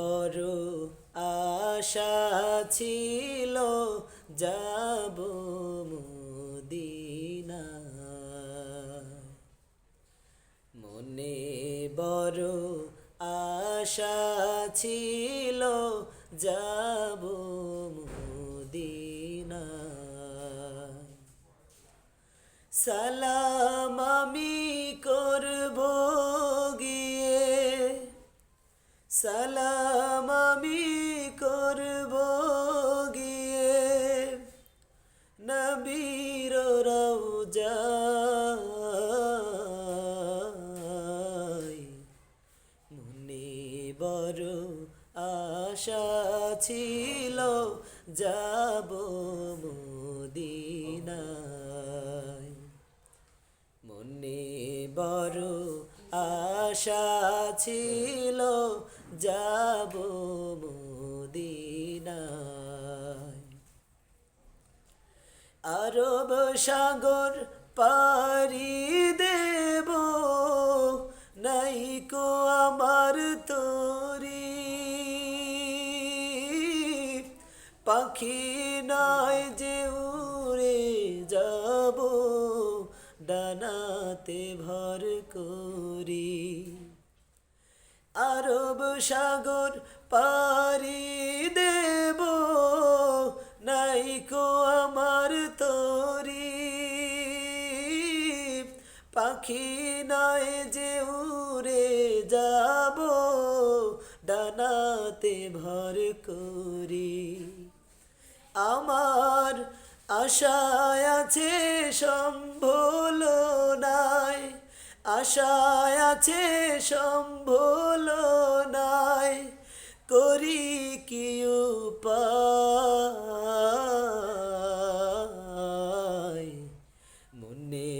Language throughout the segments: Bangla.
বড় আশা ছিল যাব মদিনা মনে বড় আশা ছিল যাব মদিনা সালাম বড় আশা ছিল, যাব মদিনায়। মনে বড় আশা ছিল, যাব মদিনায়। আরব সাগর পারি দেব নাইকো আমার তরি। পাখি নাই যে উড়ে যাব, ডানাতে ভর করি। আরব সাগর পারি দেব নাইকো আমার তরি। পাখি নাই যে যাব ডানাতে ভর করি। আমার আশায় আছে সম্ভল নাই, আশায় আছে সম্ভল নাই, করি কি উপায়? মনে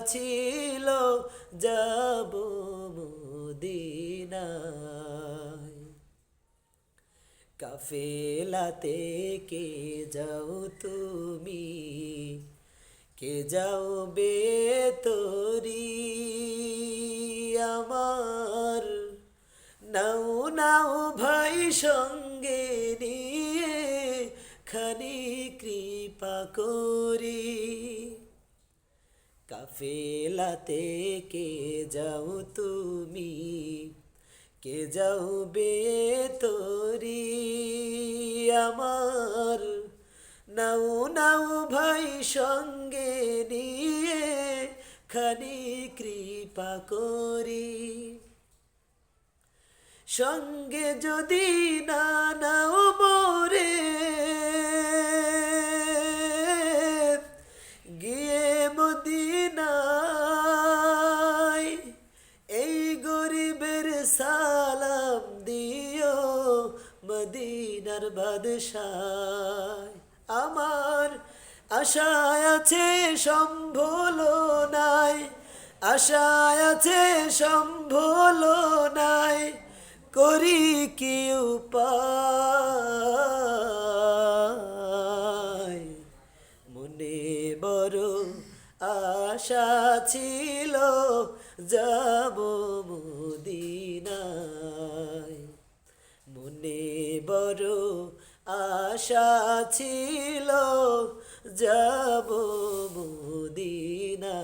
ছিল যাব মদিনায়। কাফেলাতে কে যাও তুমি? কে যাও বে তোরি আমার নাও নাও ভাই সঙ্গে নিয়ে খানি কৃপা করি। কাফেলাতে কে যাও তুমি? কে যাও বে তোরি আমার? নাও নাও ভাই সঙ্গে নিয়ে খানি কৃপা করি। সঙ্গে যদি না নাও মোরে সালাম দিও মদিনার বাদশায়। আমার আশায় আছে সম্ভল নাই, আশায় আছে সম্ভল নাই, করি কি উপায়? মনে বড় আশা ছিল, যাব মনে বড় আশা ছিল যাব মুদিনা।